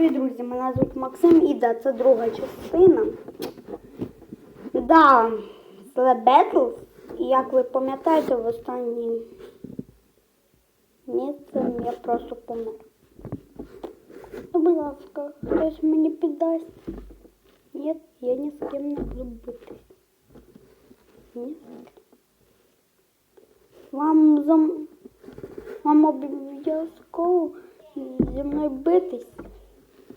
привіт, друзі! Мене звуть Максим і да, це друга частина. Да, The Battles. І як ви пам'ятаєте, в останній місці я просто помер. Ну, будь ласка, хтось мені піддасть. Ні, я ні з ким не буду битись. Ні. Вам зам... Вам обов'язково зі мною битись.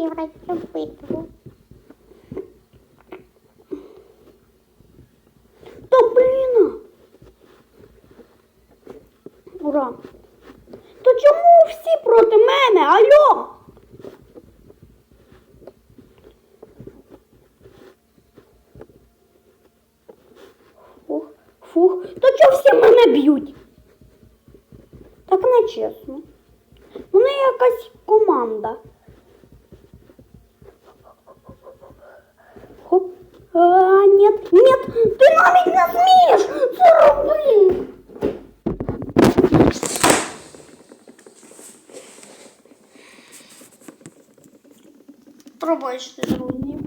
виграти цю битву. Та блін. Ура. То чому всі проти мене? Алло? Фух, фух. То чого всі мене б'ють? Так не чесно. Вони якась команда. нет, нет, ти навіть не змієш це робити. Пробачте, друзі.